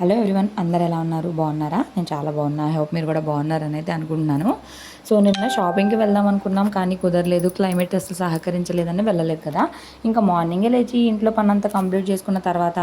Hello everyone అందరు ఎలా ఉన్నారు? బాగున్నారా? నేను చాలా బాగున్నా. ఐ హోప్ మీరు కూడా బాగున్నారని అయితే అనుకుంటున్నాను. సో నిన్న షాపింగ్కి వెళ్దాం అనుకున్నాం కానీ కుదరలేదు. క్లైమేట్ అసలు సహకరించలేదని వెళ్ళలేదు కదా. ఇంకా మార్నింగే లేచి ఇంట్లో పని కంప్లీట్ చేసుకున్న తర్వాత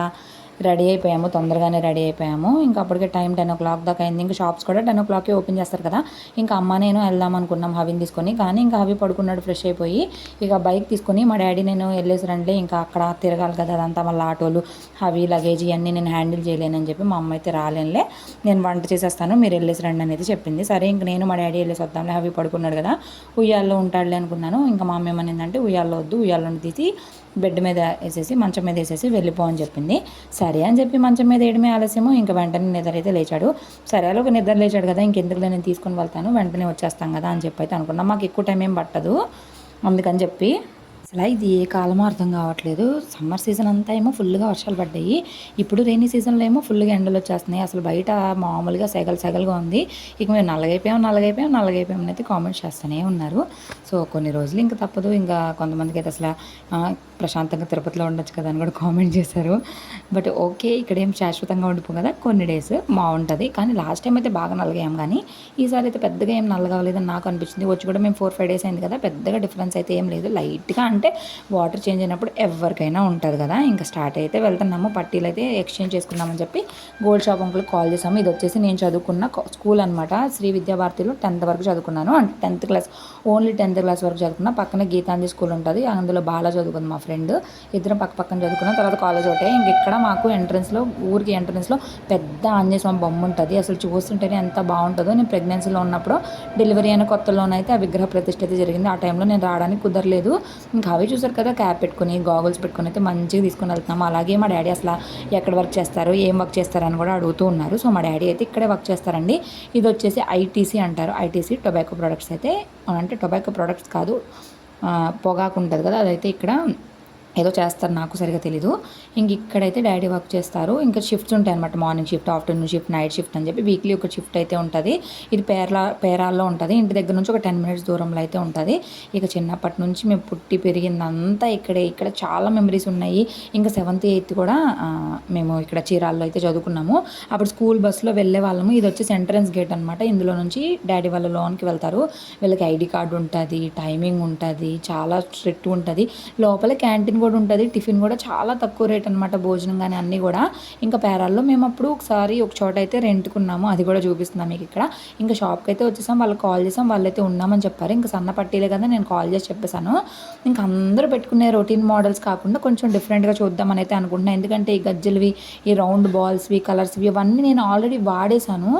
రెడీ అయిపోయాము తొందరగానే రెడీ అయిపోయాము. ఇంకా అప్పటికే టైం టెన్ ఓ క్లాక్ దాకా అయింది. ఇంకా షాప్స్ కూడా టెన్ ఓ క్లాక్కి ఓపెన్ చేస్తారు కదా. ఇంకా అమ్మ నేను వెళ్దాం అనుకున్నాం హవిని తీసుకొని. కానీ ఇంకా హవి పడుకున్నాడు ఫ్రెష్ అయిపోయి. ఇక బైక్ తీసుకొని మా డాడీ నేను వెళ్ళేసి రండి. ఇంకా అక్కడ తిరగాలి కదా అదంతా మళ్ళీ ఆటోలు హవి లగేజ్ ఇవన్నీ నేను హ్యాండిల్ చేయలేనని చెప్పి మా అమ్మ అయితే రాలేనులే. నేను వంట చేసేస్తాను మీరు వెళ్ళేసి రండి అనేది చెప్పింది. సరే ఇంక నేను మా డాడీ వెళ్ళేసి వద్దాంలే హవి పడుకున్నాడు కదా. ఉయ్యాల్లో ఉంటాడులే అనుకున్నాను. ఇంకా మా అమ్మ ఏమనిందంటే ఉయ్యాల్లో వద్దు ఉయ్యాల్లో తీసి బెడ్ మీద వేసేసి మంచం మీద వేసేసి వెళ్ళిపో అని చెప్పింది. సరే సరే అని చెప్పి మంచం మీద వేయడమే ఆలస్యము. ఇంకా వెంటనే నిద్ర అయితే లేచాడు. సరే అలా ఒక నిద్ర లేచాడు కదా ఇంకెందుకు నేను తీసుకొని వెళ్తాను వెంటనే వచ్చేస్తాం కదా అని చెప్పి అయితే అనుకున్నాం. మాకు ఎక్కువ టైం ఏం పట్టదు. అందుకని చెప్పి అసలు ఇది ఏ కాలమో అర్థం కావట్లేదు. సమ్మర్ సీజన్ అంతా ఏమో ఫుల్గా వర్షాలు పడ్డాయి. ఇప్పుడు రైనీ సీజన్లో ఏమో ఫుల్గా ఎండలు వచ్చేస్తున్నాయి. అసలు బయట మామూలుగా సెగలు సెగలుగా ఉంది. ఇక మేము నల్లగైపోయాం నల్లగైపోయాం నల్లగైపోయాం అయితే కామెంట్స్ చేస్తూనే ఉన్నారు. సో కొన్ని రోజులు ఇంకా తప్పదు. ఇంకా కొంతమందికి అయితే అసలు ప్రశాంతంగా తిరుపతిలో ఉండొచ్చు కదా అని కూడా కామెంట్ చేశారు. బట్ ఓకే ఇక్కడ ఏం శాశ్వతంగా ఉండిపోం కదా కొన్ని డేస్ బాగుంటుంది కానీ లాస్ట్ టైం అయితే బాగా నల్లగాం కానీ ఈసారి అయితే పెద్దగా ఏం నల్లగవలేదని నాకు అనిపించింది. వచ్చి కూడా మేము ఫోర్ ఫైవ్ డేస్ అయింది కదా పెద్దగా డిఫరెన్స్ అయితే ఏం లేదు. లైట్గా అంటే వాటర్ చేంజ్ అయినప్పుడు ఎవరికైనా ఉంటుంది కదా. ఇంకా స్టార్ట్ అయితే వెళ్తున్నాము పట్టీలు అయితే ఎక్స్చేంజ్ చేసుకుందామని చెప్పి గోల్డ్ షాప్ అంకుల్కి కాల్ చేసాము ఇది వచ్చేసి నేను చదువుకున్న స్కూల్ అనమాట శ్రీ విద్యాభారతిలో టెన్త్ వరకు చదువుకున్నాను. అంటే tenth class only tenth class వరకు చదువుకున్నా. పక్కన గీతాంజలి స్కూల్ ఉంటుంది. అందులో బాగా చదువుకుంది మా ఫ్రెండ్. ఇద్దరం పక్క పక్కన చదువుకున్నాం. తర్వాత కాలేజ్ ఒకటే. ఇంక ఇక్కడ మాకు ఎంట్రన్స్లో ఊరికి ఎంట్రన్స్లో పెద్ద ఆంజనేయ స్వామి బొమ్మ ఉంటుంది. అసలు చూస్తుంటేనే ఎంత బాగుంటుందో. నేను ప్రెగ్నెన్సీలో ఉన్నప్పుడు డెలివరీ అయిన కొత్తలోనైతే ఆ విగ్రహ ప్రతిష్ట అయితే జరిగింది. ఆ టైంలో నేను రావడానికి కుదరలేదు. ఇంకా అవి చూసారు కదా క్యాప్ పెట్టుకుని గాగుల్స్ పెట్టుకుని అయితే మంచిగా తీసుకుని వెళ్తున్నాము. అలాగే మా డాడీ అసలు ఎక్కడ వర్క్ చేస్తారు ఏం వర్క్ చేస్తారని కూడా అడుగుతూ ఉన్నారు. సో మా డాడీ అయితే ఇక్కడే వర్క్ చేస్తారండి. ఇది వచ్చేసి ఐటీసీ అంటారు. ఐటీసీ టొబాకో ప్రొడక్ట్స్ అయితే అంటే టొబాకో ప్రొడక్ట్స్ కాదు పొగాకు ఉంటుంది కదా అదైతే ఇక్కడ ఏదో చేస్తారు నాకు సరిగా తెలీదు. ఇంక ఇక్కడైతే డాడీ వర్క్ చేస్తారు. ఇంకా షిఫ్ట్స్ ఉంటాయి అనమాట morning shift afternoon shift night shift అని చెప్పి వీక్లీ ఒక షిఫ్ట్ అయితే ఉంటుంది. ఇది పేర్లా పేరాల్లో ఉంటుంది. ఇంటి దగ్గర నుంచి ఒక టెన్ మినిట్స్ దూరంలో అయితే ఉంటుంది. ఇక చిన్నప్పటి నుంచి మేము పుట్టి పెరిగిందంతా ఇక్కడే. ఇక్కడ చాలా మెమరీస్ ఉన్నాయి. ఇంకా సెవెంత్ ఎయిత్ కూడా మేము ఇక్కడ చీరాల్లో అయితే చదువుకున్నాము. అప్పుడు స్కూల్ బస్సులో వెళ్ళే వాళ్ళము. ఇది వచ్చేసి ఎంట్రన్స్ గేట్ అనమాట ఇందులో నుంచి డాడీ వాళ్ళ లోన్కి వెళ్తారు. వీళ్ళకి ఐడి కార్డు ఉంటుంది టైమింగ్ ఉంటుంది చాలా స్ట్రిక్ట్ ఉంటుంది. లోపల క్యాంటీన్ కూడా ఉంటుంది. టిఫిన్ కూడా చాలా తక్కువ రేట్ అనమాట భోజనం కానీ అన్నీ కూడా. ఇంకా పేరాల్లో మేము అప్పుడు ఒకసారి ఒక చోట అయితే రెంట్కున్నాము. అది కూడా చూపిస్తున్నాం మీకు ఇక్కడ. ఇంకా షాప్కి అయితే వచ్చేసాం. వాళ్ళకి కాల్ చేసాం. వాళ్ళైతే ఉన్నామని చెప్పారు. ఇంకా సన్న పట్టీలే కదా నేను కాల్ చేసి చెప్పేశాను. ఇంకా అందరూ పెట్టుకునే రొటీన్ మోడల్స్ కాకుండా కొంచెం డిఫరెంట్గా చూద్దామని అయితే అనుకుంటున్నాను ఎందుకంటే ఈ గజ్జలవి ఈ రౌండ్ బాల్స్వి కలర్స్వి ఇవన్నీ నేను ఆల్రెడీ వాడేశాను.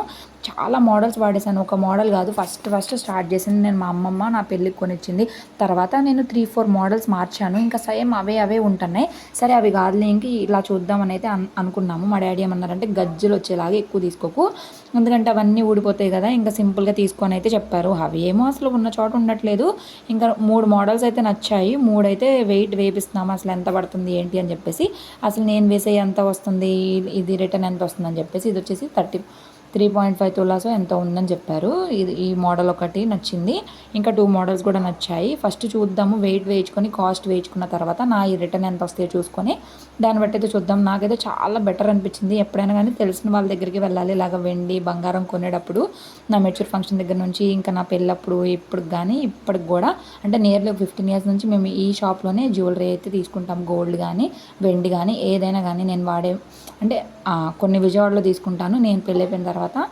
చాలా మోడల్స్ వాడేశాను. ఒక మోడల్ కాదు ఫస్ట్ ఫస్ట్ స్టార్ట్ చేసింది నేను మా అమ్మమ్మ నా పెళ్ళికి కొనిచ్చింది. తర్వాత నేను త్రీ ఫోర్ మోడల్స్ మార్చాను. ఇంకా సేమ్ అవే అవే ఉంటున్నాయి. సరే అవి కాదులే ఇంక ఇలా చూద్దామని అయితే అన్- అనుకున్నాము. మా డాడీ ఏమన్నారంటే గజ్జలు వచ్చేలాగా ఎక్కువ తీసుకోకు. ఎందుకంటే అవన్నీ ఊడిపోతాయి కదా ఇంకా సింపుల్గా తీసుకొని అయితే చెప్పారు. అవి ఏమో అసలు ఉన్న చోట ఉండట్లేదు. ఇంకా మూడు మోడల్స్ అయితే నచ్చాయి. మూడు అయితే వెయిట్ వేపిస్తున్నాము. అసలు ఎంత పడుతుంది ఏంటి అని చెప్పేసి. అసలు నేను వేసే ఎంత వస్తుంది ఇది రిటర్న్ ఎంత వస్తుంది అని చెప్పేసి ఇది వచ్చేసి thirty three point five tolas ఎంత ఉందని చెప్పారు. ఇది ఈ మోడల్ ఒకటి నచ్చింది. ఇంకా టూ మోడల్స్ కూడా నచ్చాయి. ఫస్ట్ చూద్దాము వెయిట్ వేయించుకొని కాస్ట్ వేయించుకున్న తర్వాత నా ఈ రిటర్న్ ఎంత వస్తాయో చూసుకొని దాన్ని బట్టి అయితే చూద్దాం. నాకైతే చాలా బెటర్ అనిపించింది. ఎప్పుడైనా కానీ తెలిసిన వాళ్ళ దగ్గరికి వెళ్ళాలి. ఇలాగ వెండి బంగారం కొనేటప్పుడు నా మెచ్యూర్ ఫంక్షన్ దగ్గర నుంచి ఇంకా నా పెళ్ళప్పుడు ఇప్పుడు కానీ ఇప్పటికి కూడా అంటే నియర్లీ ఫిఫ్టీన్ ఇయర్స్ నుంచి మేము ఈ షాప్లోనే జ్యువెలరీ అయితే తీసుకుంటాం. గోల్డ్ కానీ వెండి కానీ ఏదైనా కానీ నేను వాడే అంటే కొన్ని విజయవాడలో తీసుకుంటాను. నేను పెళ్ళైపోయిన అయిపోయిన తర్వాత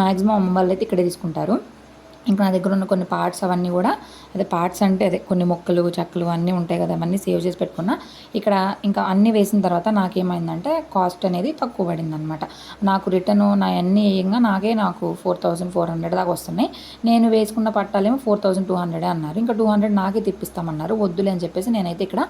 మ్యాక్సిమం అమ్మ వాళ్ళు అయితే ఇక్కడే తీసుకుంటారు. ఇంకా నా దగ్గర ఉన్న కొన్ని పార్ట్స్ అవన్నీ కూడా అదే పార్ట్స్ అంటే అదే కొన్ని మొక్కలు చెక్కలు అన్నీ ఉంటాయి కదా అవన్నీ సేవ్ చేసి పెట్టుకున్నా. ఇక్కడ ఇంకా అన్నీ వేసిన తర్వాత నాకేమైందంటే కాస్ట్ అనేది తక్కువ పడింది అనమాట నాకు రిటర్న్ నా అన్నీ వేయంగా నాకే నాకు ఫోర్ థౌసండ్ ఫోర్ హండ్రెడ్ దాకా వస్తున్నాయి. నేను వేసుకున్న పట్టాలేమో ఫోర్ థౌసండ్ టూ హండ్రెడ్ అన్నారు. ఇంకా టూ హండ్రెడ్ నాకే తిప్పిస్తామన్నారు. వద్దులే అని చెప్పేసి నేనైతే ఇక్కడ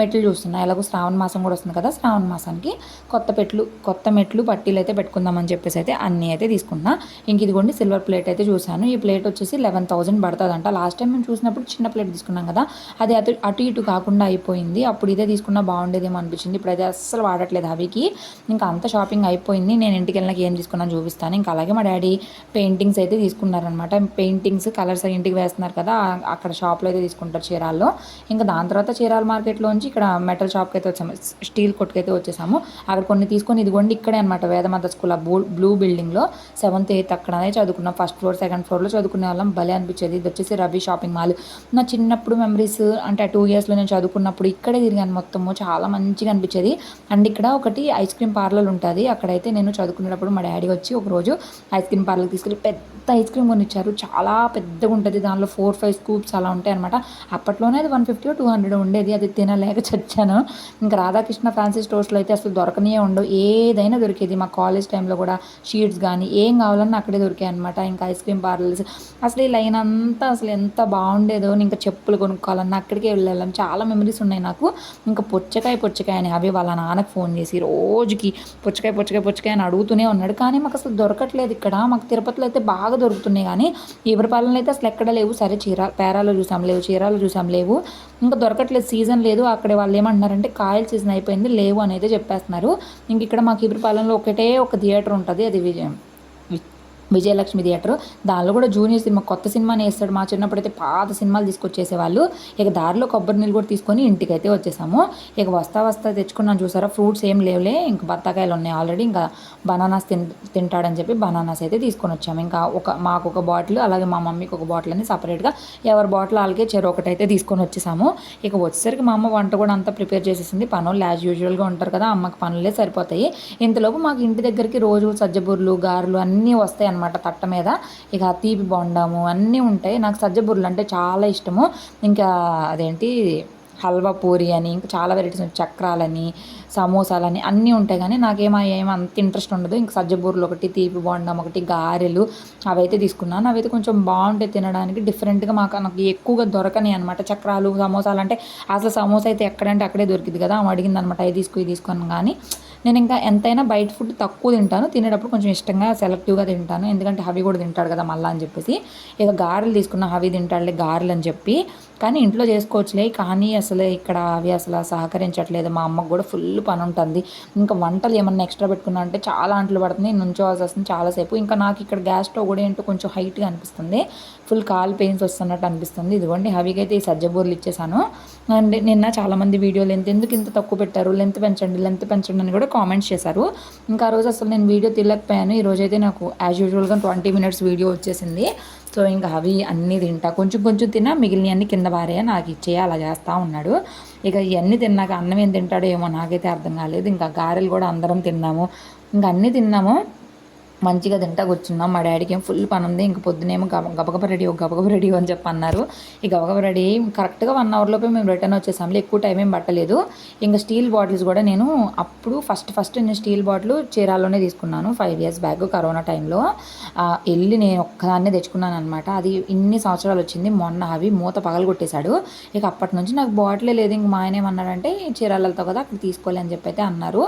మెట్లు చూస్తున్నా. ఎలాగో శ్రావణ మాసం కూడా వస్తుంది కదా శ్రావణ మాసానికి. కొత్త పెట్లు కొత్త మెట్లు పట్టీలు అయితే పెట్టుకుందామని చెప్పేసి అయితే అన్నీ అయితే తీసుకున్నా. ఇంక ఇదిగోండి సిల్వర్ ప్లేట్ అయితే చూశాను. ఈ ప్లేట్ వచ్చేసి వచ్చేసి లెవెన్ థౌజండ్ పడుతుందంట. లాస్ట్ టైం మేము చూసినప్పుడు చిన్న ప్లేట్ తీసుకున్నాం కదా అది అటు అటు ఇటు కాకుండా అయిపోయింది. అప్పుడు ఇదే తీసుకున్నా బాగుండేదేమో అనిపించింది. ఇప్పుడు అయితే అస్సలు వాడట్లేదు అవికి ఇంకా అంత షాపింగ్ అయిపోయింది. నేను ఇంటికి వెళ్ళినాక ఏం తీసుకున్నాను చూపిస్తాను. ఇంకా అలాగే మా డాడీ పెయింటింగ్స్ అయితే తీసుకున్నారనమాట పెయింటింగ్స్ కలర్స్ ఇంటికి వేస్తున్నారు కదా అక్కడ షాప్లో అయితే తీసుకుంటారు చీరాల్లో. ఇంకా దాని తర్వాత చీరాల మార్కెట్లోంచి ఇక్కడ మెటల్ షాప్కి అయితే వచ్చాము. స్టీల్ కొట్టుకు అయితే వచ్చేసాము. అక్కడ కొన్ని తీసుకొని ఇదిగోండి ఇక్కడే అనమాట వేదమాత స్కూల్ ఆ బ్లూ బిల్డింగ్లో సెవెంత్ ఎయిత్ అక్కడనే చదువుకున్నాం. ఫస్ట్ ఫ్లోర్ సెకండ్ ఫ్లోర్లో చదువుకున్నాం తినాలం భలే అనిపించేది. ఇది వచ్చేసి రవి షాపింగ్ మాల్. నా చిన్నప్పుడు మెమరీస్ అంటే టూ ఇయర్స్లో నేను చదువుకున్నప్పుడు ఇక్కడే తిరిగాను మొత్తము. చాలా మంచిగా అనిపించేది. అండ్ ఇక్కడ ఒకటి ఐస్ క్రీమ్ పార్లర్ ఉంటుంది. అక్కడైతే నేను చదువుకునేటప్పుడు మా డాడీ వచ్చి ఒకరోజు ఐస్ క్రీమ్ పార్లర్ తీసుకెళ్ళి పెద్ద ఐస్ క్రీమ్ కొనిచ్చారు. చాలా పెద్దగా ఉంటుంది. దానిలో ఫోర్ ఫైవ్ స్కూప్స్ అలా ఉంటాయి అనమాట అప్పట్లోనే అది వన్ ఫిఫ్టీ టూ హండ్రెడ్ ఉండేది. అది తినలేక చచ్చాను. ఇంకా రాధాకృష్ణ ఫ్యాన్సీ స్టోర్స్లో అయితే అసలు దొరకనే ఉండవు. ఏదైనా దొరికేది. మా కాలేజ్ టైంలో కూడా షీట్స్ కానీ ఏం కావాలన్నా అక్కడే దొరికాయి అనమాట ఇంకా ఐస్ క్రీమ్ పార్లర్స్ అసలు ఈ లైన్ అంతా అసలు ఎంత బాగుండేదో ఇంకా చెప్పులు కొనుక్కోవాలన్నా అక్కడికే వెళ్ళాం చాలా మెమరీస్ ఉన్నాయి నాకు. ఇంకా పుచ్చకాయ పుచ్చకాయ అని అవి వాళ్ళ నాన్నకు ఫోన్ చేసి రోజుకి పుచ్చకాయ పుచ్చకాయ పుచ్చకాయ అని అడుగుతూనే ఉన్నాడు. కానీ మాకు అసలు దొరకట్లేదు ఇక్కడ. మాకు తిరుపతిలో అయితే బాగా దొరుకుతున్నాయి కానీ పాలనలో అయితే అసలు ఎక్కడ లేవు. సరే చీర పేరాలో చూసాం లేవు చీరాలు చూసాం లేవు. ఇంకా దొరకట్లేదు సీజన్ లేదు. అక్కడ వాళ్ళు ఏమంటున్నారంటే కాయల సీజన్ అయిపోయింది లేవు అనేది చెప్పేస్తున్నారు. ఇంక ఇక్కడ మాకు ఇబ్రిపాలెంలో ఒకటే ఒక థియేటర్ ఉంటుంది అది విజయం. విజయలక్ష్మి థియేటర్. దానిలో కూడా జూనియర్ సినిమా కొత్త సినిమాని వేస్తాడు మా చిన్నప్పుడు అయితే పాత సినిమాలు తీసుకొచ్చేసేవాళ్ళు. ఇక దారిలో కొబ్బరి నీళ్ళు కూడా తీసుకొని ఇంటికి అయితే వచ్చేసాము. ఇక వస్తా వస్తా తెచ్చుకున్నాను చూసారా ఫ్రూట్స్ ఏం లేవులే ఇంక బత్తాకాయలు ఉన్నాయి ఆల్రెడీ ఇంకా బనానాస్ తిన్ తింటాడని చెప్పి బనానాస్ అయితే తీసుకొని వచ్చాము. ఇంకా ఒక మాకు ఒక బాటిల్ అలాగే మా మమ్మీకి ఒక బాటిల్ అని సపరేట్గా ఎవరి బాటిల్ వాళ్ళకే చెరు ఒకటి అయితే తీసుకొని వచ్చేసాము. ఇక వచ్చేసరికి మా అమ్మ వంట కూడా అంతా ప్రిపేర్ చేసేసింది. పనులు యాజ్ యూజువల్గా ఉంటారు కదా అమ్మకి పనులే సరిపోతాయి. ఇంతలోపు మాకు ఇంటి దగ్గరికి రోజు సజ్జబుర్లు గారెలు అన్నీ వస్తాయి అనమాట తట్ట మీద. ఇక తీపి బొండము అన్నీ ఉంటాయి. నాకు సజ్జ బుర్రలు అంటే చాలా ఇష్టము. ఇంకా అదేంటి? హల్వా పూరి అని ఇంకా చాలా వెరైటీస్ చక్రాలని సమోసాలని అన్నీ ఉంటాయి కానీ నాకేమో ఏం అంత ఇంట్రెస్ట్ ఉండదు. ఇంకా సజ్జబూరలు ఒకటి తీపి బొండం ఒకటి గారెలు అవైతే తీసుకున్నాను. అవైతే కొంచెం బాగుంటాయి తినడానికి. డిఫరెంట్గా మాకు నాకు ఎక్కువగా దొరకని అనమాట చక్రాలు సమోసాలు. అంటే అసలు సమోసా అయితే ఎక్కడంటే అక్కడే దొరికింది కదా. అడిగింది అనమాట అవి తీసుకు తీసుకొని కానీ నేను ఇంకా ఎంతైనా బయట ఫుడ్ తక్కువ తింటాను. తినేటప్పుడు కొంచెం ఇష్టంగా సెలెక్టివ్గా తింటాను. ఎందుకంటే హవి కూడా తింటాడు కదా మళ్ళీ అని చెప్పేసి. ఇక గారెలు తీసుకున్న హవి తింటాడులే గారెలు అని చెప్పి. కానీ ఇంట్లో చేసుకోవచ్చులే. కానీ అసలు ఇక్కడ అవి అసలు సహకరించట్లేదు. మా అమ్మకు కూడా ఫుల్ పని ఉంటుంది. ఇంకా వంటలు ఏమన్నా ఎక్స్ట్రా పెట్టుకున్నా అంటే చాలా అంట్లు పడుతుంది. నుంచోవాల్సి వస్తుంది చాలాసేపు ఇంకా నాకు ఇక్కడ గ్యాస్ స్టవ్ కూడా ఏంటో కొంచెం హైట్గా అనిపిస్తుంది. ఫుల్ కాల్ పెయిన్స్ వస్తున్నట్టు అనిపిస్తుంది. ఇదిగోండి హవీకి అయితే ఈ సజ్జబూర్లు ఇచ్చేసాను. అండ్ నిన్న చాలామంది వీడియో లెంత్ ఎందుకు ఇంత తక్కువ పెట్టారు లెంత్ పెంచండి లెంత్ పెంచండి అని కూడా కామెంట్స్ చేశారు. ఇంకా ఆ రోజు అసలు నేను వీడియో తీయలేకపోయాను. ఈరోజు అయితే నాకు యాజ్ యూజువల్గా ట్వంటీ మినిట్స్ వీడియో వచ్చేసింది. సో ఇంకా అవి అన్నీ తింటా. కొంచెం కొంచెం తిన్నా మిగిలినవన్నీ కింద బారే నాకు ఇచ్చేయ అలా చేస్తూ ఉన్నాడు. ఇక ఇవన్నీ తిన్నాక అన్నం ఏం తింటాడో ఏమో నాకైతే అర్థం కాలేదు. ఇంకా గారెలు కూడా అందరం తిన్నాము. ఇంకా అన్నీ తిన్నాము. మంచిగా తింటా కూర్చున్నాం మా డాడీకి ఏం ఫుల్ పని ఉంది ఇంక పొద్దునేమో గబ గబగబ రెడీ గబగబ రెడీ అని చెప్పి అన్నారు. ఈ గబగబ రెడీ కరెక్ట్గా వన్ అవర్లోపే మేము రిటర్న్ వచ్చేసాంలే. ఎక్కువ టైం ఏం పట్టలేదు. ఇంకా స్టీల్ బాటిల్స్ కూడా నేను అప్పుడు ఫస్ట్ ఫస్ట్ నేను స్టీల్ బాటిల్ చీరాల్లోనే తీసుకున్నాను. ఫైవ్ ఇయర్స్ బ్యాక్ కరోనా టైంలో. వెళ్ళి నేను ఒక్కదాన్నే తెచ్చుకున్నాను అనమాట అది ఇన్ని సంవత్సరాలు వచ్చింది. మొన్న అవి మూత పగలు కొట్టేశాడు. ఇక అప్పటి నుంచి నాకు బాటిలే లేదు. ఇంక మా ఆయన ఏమన్నాడంటే చీరాలతో కదా అక్కడ తీసుకోవాలి అని చెప్పి అయితే అన్నారు.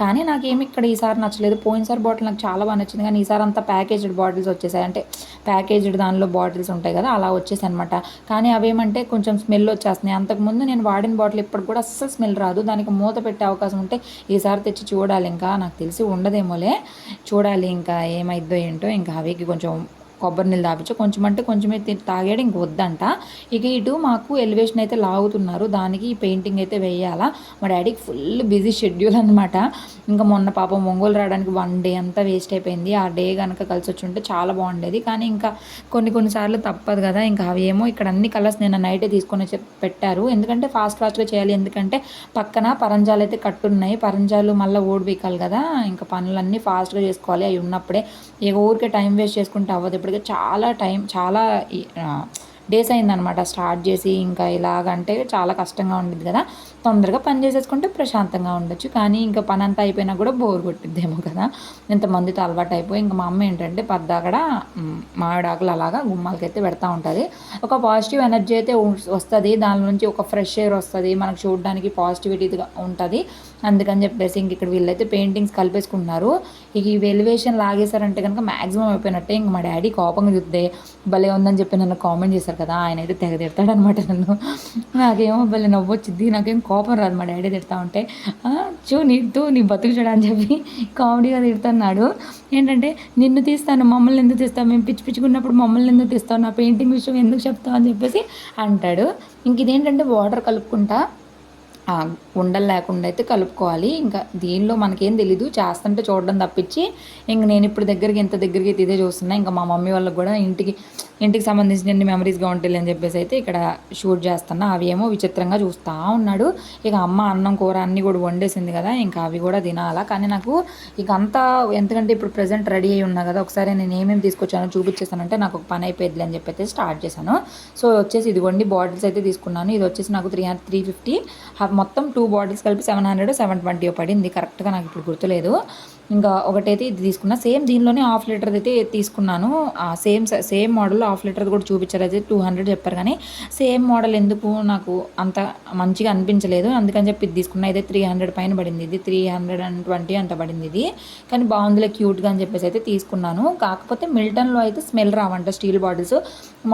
కానీ నాకేమి ఇక్కడ ఈసారి నచ్చలేదు. పోయినసారి బాటిల్ నాకు చాలా బాగా నచ్చింది. కానీ ఈసారి అంతా ప్యాకేజ్డ్ బాటిల్స్ వచ్చేసాయి. అంటే ప్యాకేజ్డ్ దానిలో బాటిల్స్ ఉంటాయి కదా అలా వచ్చేసాయి అనమాట కానీ అవేమంటే కొంచెం స్మెల్ వచ్చేస్తున్నాయి. అంతకుముందు నేను వాడిన బాటిల్ ఇప్పటికి కూడా అస్సలు స్మెల్ రాదు. దానికి మూత పెట్టే అవకాశం ఉంటే ఈసారి తెచ్చి చూడాలి. ఇంకా నాకు తెలిసి ఉండదేమోలే. చూడాలి ఇంకా ఏమైద్దో ఏంటో. ఇంకా అవికి కొంచెం కొబ్బరి నీళ్ళు తాపించు కొంచెం అంటే కొంచెమే తాగాడు ఇంక వద్దంట. ఇక ఇటు మాకు ఎలివేషన్ అయితే లాగుతున్నారు. దానికి పెయింటింగ్ అయితే వేయాలా. మా డాడీకి ఫుల్ బిజీ షెడ్యూల్ అనమాట ఇంకా మొన్న పాపం ఒంగోలు రావడానికి వన్ డే అంతా వేస్ట్ అయిపోయింది. ఆ డే కనుక కలిసి వచ్చి ఉంటే చాలా బాగుండేది. కానీ ఇంకా కొన్ని కొన్నిసార్లు తప్పదు కదా. ఇంకా అవి ఏమో ఇక్కడ అన్ని కలర్స్ నేను నైటే తీసుకొని పెట్టారు. ఎందుకంటే ఫాస్ట్ ఫాస్ట్గా చేయాలి. ఎందుకంటే పక్కన పరంజాలు అయితే కట్టున్నాయి. పరంజాలు మళ్ళీ ఓడిపోయాలి కదా. ఇంకా పనులన్నీ ఫాస్ట్గా చేసుకోవాలి. అవి ఉన్నప్పుడే. ఇక ఊరికే టైం వేస్ట్ చేసుకుంటే అవ్వదు. ఇప్పుడు ఇప్పటికే చాలా టైం చాలా డేస్ అయిందనమాట స్టార్ట్ చేసి ఇంకా ఇలాగంటే చాలా కష్టంగా ఉండేది కదా. తొందరగా పని చేసేసుకుంటే ప్రశాంతంగా ఉండొచ్చు. కానీ ఇంకా పని అంతా అయిపోయినా కూడా బోర్ కొట్టిద్దేమో కదా. ఇంతమందితో అలవాటు అయిపోయి ఇంకా మా అమ్మ ఏంటంటే పద్దాకడ మామిడాకులు అలాగా గుమ్మాలకైతే పెడతా ఉంటుంది. ఒక పాజిటివ్ ఎనర్జీ అయితే వస్తుంది. దాని నుంచి ఒక ఫ్రెష్ ఎయిర్ వస్తుంది. మనకు చూడడానికి పాజిటివిటీగా ఉంటుంది. అందుకని చెప్పేసి ఇంక ఇక్కడ వీళ్ళైతే పెయింటింగ్స్ కలిపేసుకుంటున్నారు. ఇక ఈ వెలివేషన్ లాగేశారంటే కనుక మ్యాక్సిమం అయిపోయినట్టే ఇంక మా డాడీ కోపంగా చూస్తే భలే ఉందని చెప్పి నన్ను కామెంట్ చేశారు కదా. ఆయన అయితే తెగ తిడతాడనమాట నన్ను. నాకేమో భలే నవ్వొచ్చింది నాకేం కోపం రాదు. మా డాడీ తిడతా ఉంటే చూ నీ తూ నీ బతుకు చూడ అని చెప్పి కామెడీగా తిడుతున్నాడు. ఏంటంటే నిన్ను తీస్తాను మమ్మల్ని ఎందుకు తీస్తావు? మేము పిచ్చి పిచ్చుకున్నప్పుడు మమ్మల్ని ఎందుకు తీస్తావు? నా పెయింటింగ్ విషయం ఎందుకు చెప్తావు? అని చెప్పేసి అంటాడు. ఇంక ఇదేంటంటే వాటర్ కలుపుకుంటా. ఉండలు లేకుండా అయితే కలుపుకోవాలి. ఇంకా దీనిలో మనకేం తెలీదు. చేస్తుంటే చూడడం తప్పించి ఇంక నేను ఇప్పుడు దగ్గరికి ఇంత దగ్గరికి అయితే ఇదే చూస్తున్నా. ఇంకా మా మమ్మీ వాళ్ళకి కూడా ఇంటికి ఇంటికి సంబంధించిన మెమరీస్గా ఉంటాయి అని చెప్పేసి అయితే ఇక్కడ షూట్ చేస్తున్నా. అవి ఏమో విచిత్రంగా చూస్తూ ఉన్నాడు. ఇక అమ్మ అన్నం కూర అన్నీ కూడా వండేసింది కదా ఇంకా అవి కూడా తినాలా. కానీ నాకు ఇక అంతా ఎందుకంటే ఇప్పుడు ప్రజెంట్ రెడీ అయి ఉన్నా కదా ఒకసారి నేను ఏమేమి తీసుకొచ్చానో చూపించేసానంటే నాకు ఒక పని అయిపోయింది అని చెప్పి అయితే స్టార్ట్ చేశాను. సో వచ్చేసి ఇదిగోండి బాటిల్స్ అయితే తీసుకున్నాను. ఇది వచ్చేసి నాకు త్రీ త్రీ ఫిఫ్టీ మొత్తం టూ బాటిల్స్ కలిపి సెవెన్ హండ్రెడ్ సెవెన్ ట్వంటీ పడింది. కరెక్ట్గా నాకు ఇప్పుడు గుర్తులేదు. ఇంకా ఒకటైతే ఇది తీసుకున్నా. సేమ్ దీనిలోనే హాఫ్ లీటర్ అయితే తీసుకున్నాను. ఆ same same model half litre కూడా చూపించారు. అయితే టూ హండ్రెడ్ చెప్పారు కానీ సేమ్ మోడల్ ఎందుకు నాకు అంత మంచిగా అనిపించలేదు. అందుకని చెప్పి ఇది తీసుకున్నా. అయితే త్రీ హండ్రెడ్ పైన పడింది ఇది. త్రీ హండ్రెడ్ అండ్ ట్వంటీ అంత పడింది ఇది. కానీ బాగుందిలే క్యూట్గా అని చెప్పేసి అయితే తీసుకున్నాను. కాకపోతే మిల్టన్లో అయితే స్మెల్ రావంట స్టీల్ బాటిల్స్.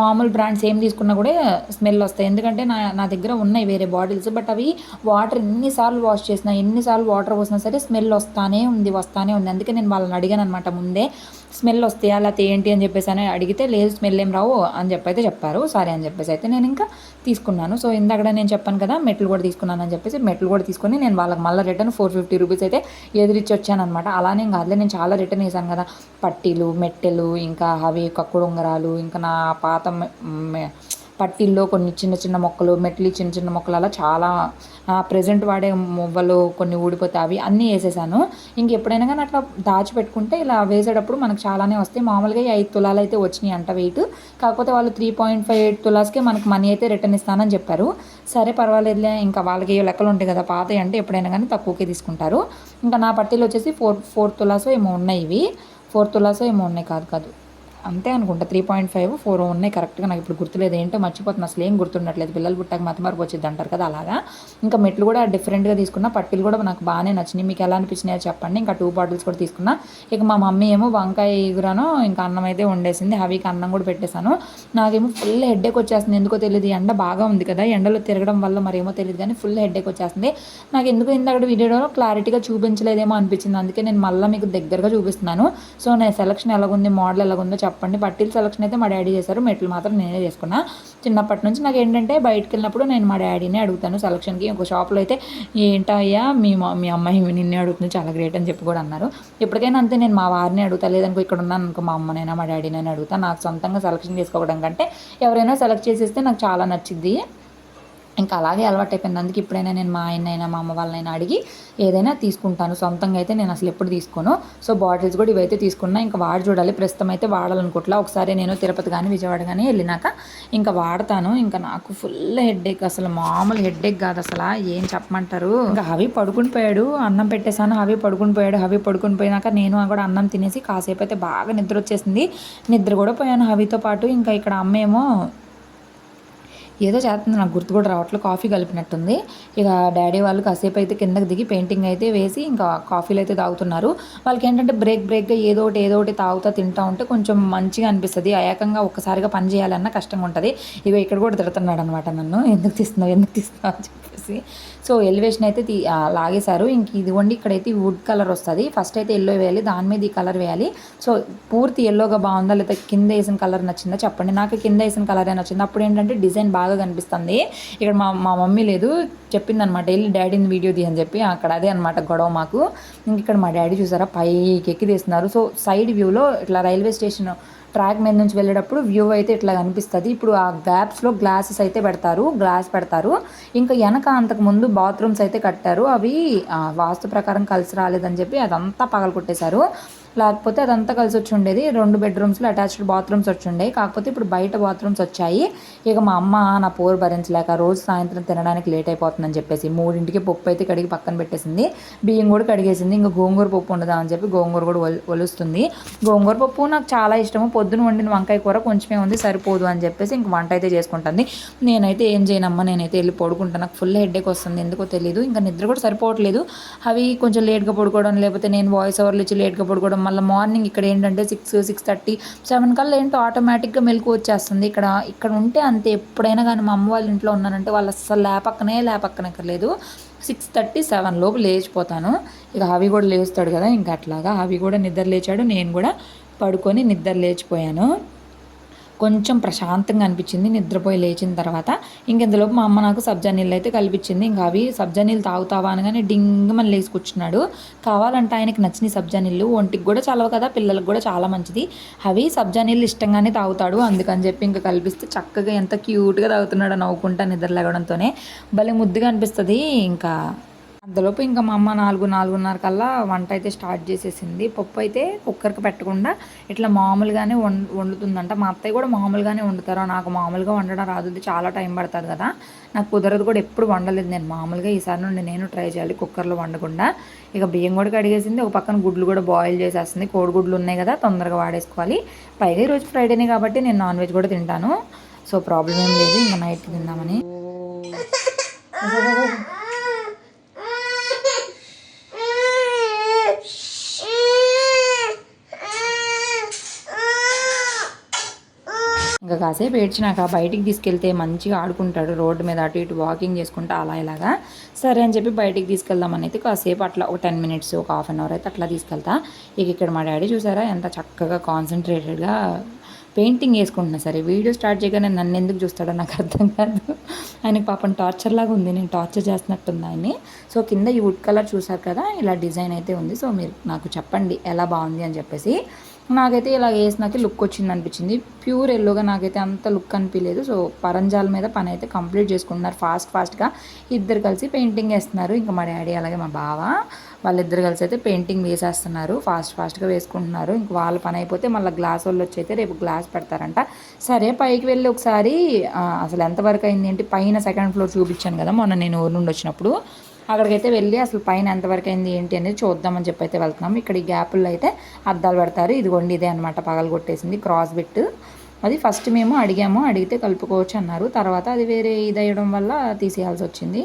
మామూలు బ్రాండ్స్ ఏం తీసుకున్నా కూడా స్మెల్ వస్తాయి. ఎందుకంటే నా నా దగ్గర ఉన్నాయి వేరే బాటిల్స్. బట్ అవి వాటర్ ఎన్నిసార్లు వాష్ చేసినా ఎన్నిసార్లు వాటర్ పోసినా సరే స్మెల్ వస్తానే ఉంది వస్తానే ఉంది. అందుకే నేను వాళ్ళని అడిగాను అనమాట ముందే స్మెల్ వస్తాయా? లేకపోతే ఏంటి? అని చెప్పేసి అని అడిగితే లేదు స్మెల్ ఏం రావు అని చెప్పి అయితే చెప్పారు. సరే అని చెప్పేసి అయితే నేను ఇంకా తీసుకున్నాను. సో ఇందాక నేను చెప్పాను కదా మెట్లు కూడా తీసుకున్నాను అని చెప్పేసి మెట్లు కూడా తీసుకొని నేను వాళ్ళకి మళ్ళీ రిటర్న్ ఫోర్ ఫిఫ్టీ రూపీస్ అయితే ఎదిరిచ్చి వచ్చాను అనమాట అలానే కాదులే నేను చాలా రిటర్న్ వేసాను కదా. పట్టీలు మెట్టెలు ఇంకా అవి కక్కుడు ఉంగరాలు ఇంకా నా పాత మె- పట్టీల్లో కొన్ని చిన్న చిన్న మొక్కలు మెట్లి చిన్న చిన్న మొక్కలు అలా చాలా ప్రజెంట్ వాడే మువ్వలు కొన్ని ఊడిపోతే అవి అన్నీ వేసేసాను. ఇంక ఎప్పుడైనా కానీ అట్లా దాచిపెట్టుకుంటే ఇలా వేసేటప్పుడు మనకు చాలానే వస్తాయి. మామూలుగా ఐదు తులాలు అయితే వచ్చినాయి అంట వెయిట్ కాకపోతే వాళ్ళు త్రీ పాయింట్ ఫైవ్ ఎయిట్ తులాస్కే మనకి మనీ అయితే రిటర్న్ ఇస్తానని చెప్పారు. సరే పర్వాలేదులే ఇంకా వాళ్ళకి ఏ లెక్కలు ఉంటాయి కదా పాత అంటే ఎప్పుడైనా కానీ తక్కువకే తీసుకుంటారు. ఇంకా నా పట్టీలు వచ్చేసి ఫోర్ ఫోర్ తులాసో ఏమో ఉన్నాయి ఇవి. ఫోర్ తులాసో ఏమో ఉన్నాయి కాదు కాదు. అంతే అనుకుంటా. త్రీ పాయింట్ ఫైవ్ ఫోర్ ఉన్నాయి కరెక్ట్గా. నాకు ఇప్పుడు గుర్తులేదు ఏంటో మర్చిపోతున్నా. అసలు ఏం గుర్తుండట్లేదు. పిల్లలు పుట్టాక మతమార్పు వచ్చింది అంటారు కదా అలాగా. ఇంకా మెట్లు కూడా డిఫరెంట్గా తీసుకున్నా. పట్టీలు కూడా నాకు బాగానే నచ్చినాయి. మీకు ఎలా అనిపించినాయో చెప్పండి. ఇంకా టూ బాటిల్స్ కూడా తీసుకున్నా. ఇక మా మమ్మీ ఏమో వంకాయ ఎగురాను. ఇంకా అన్నం అయితే వండేసింది. హవీకి అన్నం కూడా పెట్టేశాను. నాకేమో ఫుల్ హెడ్ఏక్ వచ్చేస్తుంది. ఎందుకో తెలియదు ఎండ బాగా ఉంది కదా. ఎండలో తిరగడం వల్ల మరేమో తెలియదు కానీ ఫుల్ హెడ్ఏక్ వచ్చేస్తుంది. నాకు ఎందుకు ఇందాక వీడియోలో క్లారిటీగా చూపించలేదేమో అనిపించింది. అందుకే నేను మళ్ళీ మీకు దగ్గరగా చూపిస్తున్నాను. సో నేను సెలక్షన్ ఎలాగుంది? మోడల్ ఎలాగుందో చెప్పండి. పట్టీల సెలక్షన్ అయితే మా డాడీ చేశారు. మెట్లు మాత్రం నేనే చేసుకున్నా. చిన్నప్పటి నుంచి నాకు ఏంటంటే బయటకు వెళ్ళినప్పుడు నేను మా డాడీనే అడుగుతాను సెలక్షన్కి ఒక షాప్లో అయితే ఏంటయ్యా మీ మా మీ అమ్మాయి నిన్నే అడుగుతుంది. చాలా గ్రేట్ అని చెప్పి కూడా అన్నారు. ఎప్పటికైనా అంతే నేను మా వారిని అడుగుతా. లేదనుకో ఇక్కడ ఉన్నాను అనుకో మా అమ్మనైనా మా డాడీనైనా అడుగుతా. నాకు సొంతంగా సెలక్షన్ చేసుకోవడం కంటే ఎవరైనా సెలెక్ట్ చేసేస్తే నాకు చాలా నచ్చింది. ఇంకా అలాగే అలవాటు అయిపోయింది అందుకే ఇప్పుడైనా నేను మా ఆయనైనా మా అమ్మ వాళ్ళనైనా అడిగి ఏదైనా తీసుకుంటాను. సొంతంగా అయితే నేను అసలు ఎప్పుడు తీసుకోను. సో బాటిల్స్ కూడా ఇవైతే తీసుకున్నా. ఇంకా వాడి చూడాలి. ప్రస్తుతం అయితే వాడాలనుకోవట్లా ఒకసారి నేను తిరుపతి కానీ విజయవాడ కానీ వెళ్ళినాక ఇంకా వాడతాను. ఇంకా నాకు ఫుల్ హెడ్ఏక్ అసలు మామూలు హెడ్ఏక్ కాదు అసలు. ఏం చెప్పమంటారు? ఇంకా హవి పడుకుని పోయాడు. అన్నం పెట్టేశాను. హవి పడుకుని పోయాడు. హవి పడుకుని పోయినాక నేను కూడా అన్నం తినేసి కాసేపు అయితే బాగా నిద్ర వచ్చేసింది. నిద్ర కూడా పోయాను హవితో పాటు. ఇంకా ఇక్కడ అమ్మేమో ఏదో చేస్తుంది నాకు గుర్తు కూడా రావట్లేదు. కాఫీ కలిపినట్టుంది. ఇక డాడీ వాళ్ళు కాసేపు అయితే కిందకి దిగి పెయింటింగ్ అయితే వేసి ఇంకా కాఫీలు అయితే తాగుతున్నారు. వాళ్ళకి ఏంటంటే బ్రేక్ బ్రేక్గా ఏదో ఒకటి ఏదో ఒకటి తాగుతా తింటా ఉంటే కొంచెం మంచిగా అనిపిస్తుంది. అయాకంగా ఒక్కసారిగా పని చేయాలన్నా కష్టంగా ఉంటుంది. ఇక ఇక్కడ కూడా తిడుతున్నాడు అనమాట నన్ను. ఎందుకు తీస్తున్నావు ఎందుకు తీస్తున్నావు? అని చెప్పేసి. సో ఎలివేషన్ అయితే తీ లాగేశారు. ఇంక ఇదిగోండి ఇక్కడైతే వుడ్ కలర్ వస్తుంది. ఫస్ట్ అయితే ఎల్లో వేయాలి దాని మీద ఈ కలర్ వేయాలి. సో పూర్తి ఎల్లోగా బాగుందా లేకపోతే కింద వేసిన కలర్ నచ్చిందా చెప్పండి. నాకు కింద వేసిన కలరే నచ్చింది. అప్పుడు ఏంటంటే డిజైన్ బాగా కనిపిస్తుంది. ఇక్కడ మా మా మమ్మీ లేదు చెప్పిందనమాట వెళ్ళి డాడీని వీడియో తీయని చెప్పి అక్కడ అదే అనమాట గొడవ మాకు. ఇంక ఇక్కడ మా డాడీ చూసారా పైకి ఎక్కి తీస్తున్నారు. సో సైడ్ వ్యూలో ఇట్లా రైల్వే స్టేషన్ ట్రాక్ మీద నుంచి వెళ్ళేటప్పుడు వ్యూ అయితే ఇట్లా కనిపిస్తుంది. ఇప్పుడు ఆ గ్యాప్స్లో గ్లాసెస్ అయితే పెడతారు గ్లాస్ పెడతారు. ఇంకా వెనక అంతకు ముందు బాత్రూమ్స్ అయితే కట్టారు. అవి ఆ, వాస్తు ప్రకారం కలిసి రాలేదని చెప్పి అదంతా పగలు కొట్టేశారు లేకపోతే అదంతా కలిసి వచ్చి ఉండేది. రెండు బెడ్రూమ్స్లో అటాచ్డ్ బాత్రూమ్స్ వచ్చి ఉండేవి. కాకపోతే ఇప్పుడు బయట బాత్రూమ్స్ వచ్చాయి. ఇక మా అమ్మ నా పోరు భరించలేక రోజు సాయంత్రం తినడానికి లేట్ అయిపోతుందని చెప్పేసి మూడింటికి పప్పు అయితే కడిగి పక్కన పెట్టేసింది. బియ్యం కూడా కడిగేసింది. ఇంకా గోంగూర పప్పు ఉండదా అని చెప్పి గోంగూర కూడా ఒల్- ఒలుస్తుంది. గోంగూర పప్పు నాకు చాలా ఇష్టము. పొద్దున వండిన వంకాయ కూర కొంచెమే ఉంది సరిపోదు అని చెప్పేసి ఇంక వంట అయితే చేసుకుంటుంది. నేనైతే ఏం చేయనమ్మా నేనైతే వెళ్ళి పడుకుంటాను నాకు ఫుల్ హెడ్ఏక్ వస్తుంది. ఎందుకో తెలియదు ఇంకా నిద్ర కూడా సరిపోవట్లేదు. అవి కొంచెం లేట్గా పడుకోవడం లేకపోతే నేను వాయిస్ ఓవర్లు ఇచ్చి లేట్గా పడుకోవడం మళ్ళీ మార్నింగ్ ఇక్కడ ఏంటంటే సిక్స్ సిక్స్ థర్టీ సెవెన్ కల్లా ఏంటో ఆటోమేటిక్గా మెలకు వచ్చేస్తుంది. ఇక్కడ ఇక్కడ ఉంటే అంతే. ఎప్పుడైనా కానీ మా అమ్మ వాళ్ళ ఇంట్లో ఉన్నానంటే వాళ్ళు అస్సలు లేపక్కనే లేపక్కనక్కర్లేదు. సిక్స్ థర్టీ సెవెన్ లోపు లేచిపోతాను. ఇక హవి కూడా లేస్తాడు కదా ఇంకా అట్లాగా హవి కూడా నిద్ర లేచాడు. నేను కూడా పడుకొని నిద్ర లేచిపోయాను. కొంచెం ప్రశాంతంగా అనిపించింది. నిద్రపోయి లేచిన తర్వాత ఇంకెంతలోపు మా అమ్మ నాకు సబ్జా నీళ్ళు అయితే కల్పించింది ఇంకా అవి సబ్జా నీళ్ళు తాగుతావా అనగానే డింగ్ మన లేచి కూర్చున్నాడు కావాలంటే ఆయనకి నచ్చిన సబ్జా నీళ్ళు. ఒంటికి కూడా చలవ కదా పిల్లలకు కూడా చాలా మంచిది. అవి సబ్జా నీళ్ళు ఇష్టంగానే తాగుతాడు. అందుకని చెప్పి ఇంకా కల్పిస్తే చక్కగా ఎంత క్యూట్గా తాగుతున్నాడో నవ్వుకుంటా నిద్ర లేవడంతోనే. భలే ముద్దుగా అనిపిస్తుంది. ఇంకా అంతలోపు ఇంకా మా అమ్మ నాలుగు నాలుగున్నర కల్లా వంట అయితే స్టార్ట్ చేసేసింది. పప్పు అయితే కుక్కర్కి పెట్టకుండా ఇట్లా మామూలుగానే వం వండుతుందంట. మా అత్తయ్య కూడా మామూలుగానే వండుతారు. నాకు మామూలుగా వండడం రాదు. చాలా టైం పడుతుంది కదా. నాకు కుదరదు కూడా ఎప్పుడు వండలేదు నేను. మామూలుగా ఈసారి నుండి నేను ట్రై చేయాలి కుక్కర్లో వండకుండా. ఇక బియ్యం కూడా కడిగేసింది. ఒక పక్కన గుడ్లు కూడా బాయిల్ చేసేస్తుంది. కోడిగుడ్లు ఉన్నాయి కదా తొందరగా వాడేసుకోవాలి. పైగా ఈరోజు ఫ్రైడేనే కాబట్టి నేను నాన్ వెజ్ కూడా తింటాను. సో ప్రాబ్లం ఏం లేదు. ఇంకా నైట్ తిందామని. ఇంకా కాసేపు ఏడ్చినాక బయటికి తీసుకెళ్తే మంచిగా ఆడుకుంటాడు. రోడ్డు మీద అటు ఇటు వాకింగ్ చేసుకుంటా అలా ఇలాగా. సరే అని చెప్పి బయటికి తీసుకెళ్దామని అయితే కాసేపు అట్లా ఒక టెన్ మినిట్స్ ఒక హాఫ్ అన్ అవర్ అయితే అట్లా తీసుకెళ్తా. ఇక ఇక్కడ మా డాడీ చూసారా? ఎంత చక్కగా కాన్సన్ట్రేటెడ్గా పెయింటింగ్ వేసుకుంటున్నా సరే. వీడియో స్టార్ట్ చేయగానే నన్ను ఎందుకు చూస్తాడో నాకు అర్థం కాదు. ఆయనకి పాపం టార్చర్ లాగా ఉంది. నేను టార్చర్ చేస్తున్నట్టుంది ఆయన్ని. సో కింద ఈ వుడ్ కలర్ చూసారు కదా? ఇలా డిజైన్ అయితే ఉంది. సో మీరు నాకు చెప్పండి ఎలా బాగుంది అని చెప్పేసి. నాకైతే ఇలా వేసినాకే లుక్ వచ్చింది అనిపించింది. ప్యూర్ ఎల్లోగా నాకైతే అంత లుక్ అనిపించలేదు. సో పరంజాల మీద పని అయితే కంప్లీట్ చేసుకుంటున్నారు. ఫాస్ట్ ఫాస్ట్గా ఇద్దరు కలిసి పెయింటింగ్ వేస్తున్నారు. ఇంకా మా డాడీ అలాగే మా బావ వాళ్ళిద్దరు కలిసి అయితే పెయింటింగ్ వేసేస్తున్నారు. ఫాస్ట్ ఫాస్ట్గా వేసుకుంటున్నారు. ఇంక వాళ్ళ పని అయిపోతే మళ్ళీ గ్లాస్ వాళ్ళు వచ్చి అయితే రేపు గ్లాస్ పెడతారంట. సరే పైకి వెళ్ళి ఒకసారి అసలు ఎంతవరకు అయింది ఏంటి? పైన సెకండ్ ఫ్లోర్ చూపించాను కదా మొన్న నేను ఊరు నుండి వచ్చినప్పుడు. అక్కడికైతే వెళ్ళి అసలు పైన ఎంతవరకు అయింది ఏంటి అనేది చూద్దామని చెప్పి అయితే వెళ్తున్నాం. ఇక్కడ ఈ గ్యాపుల్లో అయితే అద్దాలు పెడతారు. ఇదిగోండి ఇదే అనమాట పగలు కొట్టేసింది. Cross bit. అది ఫస్ట్ మేము అడిగాము. అడిగితే కలుపుకోవచ్చు అన్నారు. తర్వాత అది వేరే ఇది వల్ల తీసేయాల్సి వచ్చింది.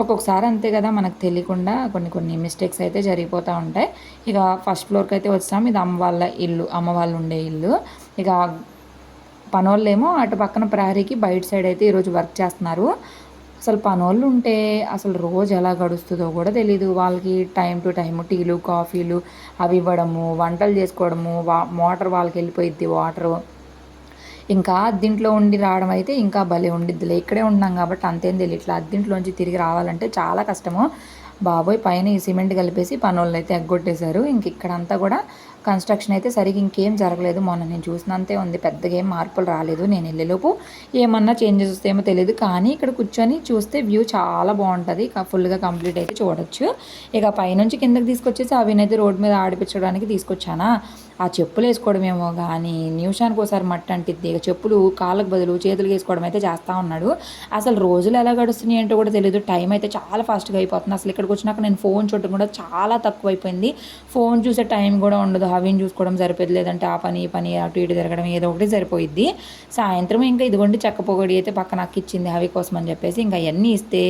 ఒక్కొక్కసారి అంతే కదా మనకు తెలియకుండా కొన్ని కొన్ని మిస్టేక్స్ అయితే జరిగిపోతూ ఉంటాయి. ఇక ఫస్ట్ ఫ్లోర్కి అయితే వచ్చాము. ఇది అమ్మ వాళ్ళ ఇల్లు అమ్మ వాళ్ళు ఉండే ఇల్లు. ఇక పనోళ్ళేమో అటు పక్కన ప్రహరీకి బయట సైడ్ అయితే ఈరోజు వర్క్ చేస్తున్నారు. అసలు పనోళ్ళు ఉంటే అసలు రోజు ఎలా గడుస్తుందో కూడా తెలీదు. వాళ్ళకి టైం టు టైం టీలు కాఫీలు అవి ఇవ్వడము వంటలు చేసుకోవడము వా మోటార్ వాళ్ళకి వెళ్ళిపోయిద్ది వాటరు. ఇంకా అద్దింట్లో ఉండి రావడం అయితే ఇంకా భలే ఉండిద్దిలే. ఇక్కడే ఉన్నాం కాబట్టి అంతేం తెలియదు ఇట్లా అద్దింట్లోంచి తిరిగి రావాలంటే చాలా కష్టము. బాబోయ్ పైన ఈ సిమెంట్ కలిపేసి పనులను అయితే ఎగ్గొట్టేశారు. ఇంక ఇక్కడంతా కూడా కన్స్ట్రక్షన్ అయితే సరిగ్గా ఇంకేం జరగలేదు. మొన్న నేను చూసినంతే ఉంది. పెద్దగా ఏం మార్పులు రాలేదు. నేను వెళ్ళేలోపు ఏమన్నా చేంజెస్ వస్తాయేమో తెలియదు కానీ ఇక్కడ కూర్చొని చూస్తే వ్యూ చాలా బాగుంటుంది. ఫుల్గా కంప్లీట్ అయితే చూడొచ్చు. ఇక పైనుంచి కిందకి తీసుకొచ్చేసి అవినైతే రోడ్డు మీద ఆడిపించడానికి తీసుకొచ్చానా? ఆ చెప్పులు వేసుకోవడమేమో కానీ నిమిషానికి ఒకసారి మట్టి అంటిద్ది ఇక చెప్పులు కాళ్ళకు బదులు చేతులు వేసుకోవడం అయితే చేస్తూ ఉన్నాడు. అసలు రోజులు ఎలా గడుస్తున్నాయి ఏంటో కూడా తెలియదు టైం అయితే చాలా ఫాస్ట్గా అయిపోతుంది. అసలు ఇక్కడికి వచ్చినాక నేను ఫోన్ చూడటం కూడా చాలా తక్కువ అయిపోయింది ఫోన్ చూసే టైం కూడా ఉండదు. హవిని చూసుకోవడం సరిపోయింది లేదంటే ఆ పని ఈ పని అటు ఇటు తిరగడం ఏదో ఒకటి సరిపోయిద్ది. సాయంత్రం ఇంకా ఇదిగోండి చెక్క పొగడి అయితే పక్కన అక్క ఇచ్చింది కోసం అని చెప్పేసి ఇంకా అవన్నీ ఇస్తే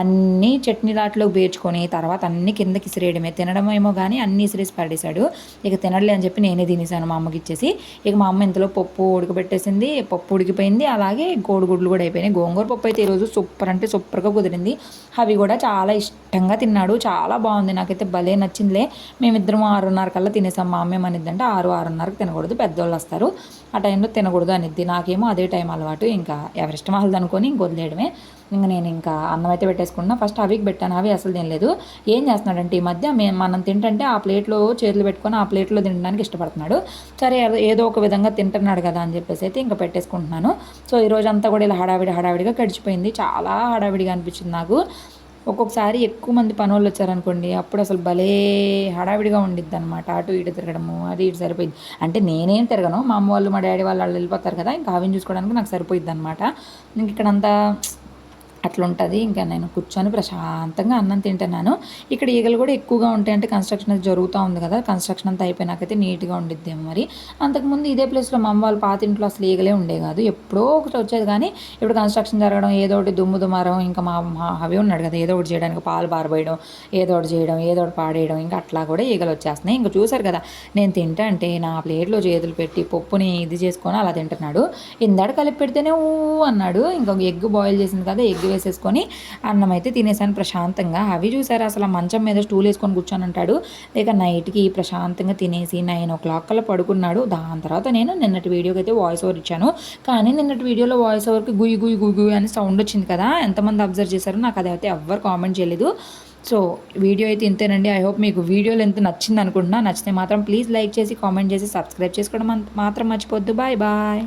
అన్నీ చట్నీ దాంట్లోకి పేర్చుకొని తర్వాత అన్ని కిందకి ఇసిరేయడమే. తినడమేమో కానీ అన్ని ఇసిరేసి పడేశాడు. ఇక తినడలే అని చెప్పి నేను తినేసాను మా అమ్మకి ఇచ్చేసి. ఇక మా అమ్మ ఇంతలో పప్పు ఉడకబెట్టేసింది పప్పు ఉడికిపోయింది. అలాగే కోడిగుడ్లు కూడా అయిపోయినాయి. గోంగూర పప్పు అయితే ఈరోజు సూపర్ అంటే సూపర్గా కుదిరింది. అవి కూడా చాలా ఇష్టంగా తిన్నాడు. చాలా బాగుంది. నాకైతే భలే నచ్చిందిలే. మేమిద్దరం ఆరున్నర కల్లా తినేసాం. మా అమ్మ ఏమనిద్దంటే ఆరు ఆరున్నరకు తినకూడదు. పెద్దోళ్ళు వస్తారు. ఆ టైంలో తినకూడదు అనిద్ది. నాకేమో అదే టైం అలవాటు. ఇంకా ఎవరిష్టం వాళ్ళది అనుకొని ఇంక వదిలేయడమే. ఇంకా నేను ఇంకా అన్నం అయితే పెట్టేసుకున్నా. ఫస్ట్ అవికి పెట్టాను. అవి అసలు తినలేదు. ఏం చేస్తున్నాడంటే ఈ మధ్య మనం తింటంటే ఆ ప్లేట్లో చేతులు పెట్టుకొని ఆ ప్లేట్లో తినడానికి ఇష్టపడుతున్నాడు. సరే ఏదో- ఒక విధంగా తింటున్నాడు కదా అని చెప్పేసి అయితే ఇంకా పెట్టేసుకుంటున్నాను. సో ఈ రోజు అంతా కూడా ఇలా హడావిడి హడావిడిగా గడిచిపోయింది. చాలా హడావిడిగా అనిపించింది నాకు. ఒక్కొక్కసారి ఎక్కువ మంది పనోళ్ళు వచ్చారనుకోండి అప్పుడు అసలు భలే హడావిడిగా ఉండిద్ది అనమాట అటు ఇటు తిరగడము అది ఇటు సరిపోయింది. అంటే నేనేం తిరగను. మా అమ్మ వాళ్ళు మా డాడీ వాళ్ళు వాళ్ళు వెళ్ళిపోతారు కదా. ఇంకా ఆవిని చూసుకోవడానికి నాకు సరిపోయిద్ది అనమాట ఇంక ఇక్కడంతా అట్లుంటుంది. ఇంకా నేను కూర్చొని ప్రశాంతంగా అన్నం తింటున్నాను. ఇక్కడ ఈగలు కూడా ఎక్కువగా ఉంటాయి అంటే కన్స్ట్రక్షన్ అది జరుగుతూ ఉంది కదా కన్స్ట్రక్షన్ అంతా అయిపోయినాకైతే నీట్గా ఉండిద్దేమో మరి. అంతకుముందు ఇదే ప్లేస్లో మా అమ్మ వాళ్ళ పాత ఇంట్లో అసలు ఈగలే ఉండే కాదు. ఎప్పుడో ఒకటి వచ్చేది కానీ ఇప్పుడు కన్స్ట్రక్షన్ జరగడం ఏదో ఒకటి దుమ్ము దుమారం ఇంకా మా మా అవి ఉన్నాడు కదా ఏదో ఒకటి చేయడానికి పాలు పారబోయడం ఏదో ఒకటి చేయడం ఏదో ఒకటి పాడేయడం ఇంకా అట్లా కూడా ఈగలు వచ్చేస్తున్నాయి. ఇంకా చూసారు కదా నేను తింటా అంటే నా ప్లేట్లో చేతులు పెట్టి పప్పుని ఇది చేసుకొని అలా తింటున్నాడు. ఇందాడ కలిపి పెడితేనే ఊ అన్నాడు. ఇంకొక ఎగ్ బాయిల్ చేసింది కదా ఎగ్ వేసేసుకొని అన్నం అయితే తినేసాను ప్రశాంతంగా. అవి చూసారు? అసలు మంచం మీద స్టూల్ వేసుకొని కూర్చొని అంటాడు లేక నైట్కి ప్రశాంతంగా తినేసి నైన్ ఓ క్లాక్ కల్లా పడుకున్నాడు. దాని తర్వాత నేను నిన్నటి వీడియోకి అయితే వాయిస్ ఓవర్ ఇచ్చాను. కానీ నిన్నటి వీడియోలో వాయిస్ ఓవర్కి గుయ్యి గుయ్ గుయ్ గుయ్ అని సౌండ్ వచ్చింది కదా? ఎంతమంది అబ్జర్వ్ చేశారో నాకు అది అయితే ఎవ్వరు కామెంట్ చేయలేదు. సో వీడియో అయితే ఇంతేనండి. ఐ హోప్ మీకు వీడియోలు ఎంత నచ్చింది అనుకుంటున్నా. నచ్చితే మాత్రం ప్లీజ్ లైక్ చేసి కామెంట్ చేసి సబ్స్క్రైబ్ చేసుకోవడం మాత్రం మర్చిపోద్దు బాయ్ బాయ్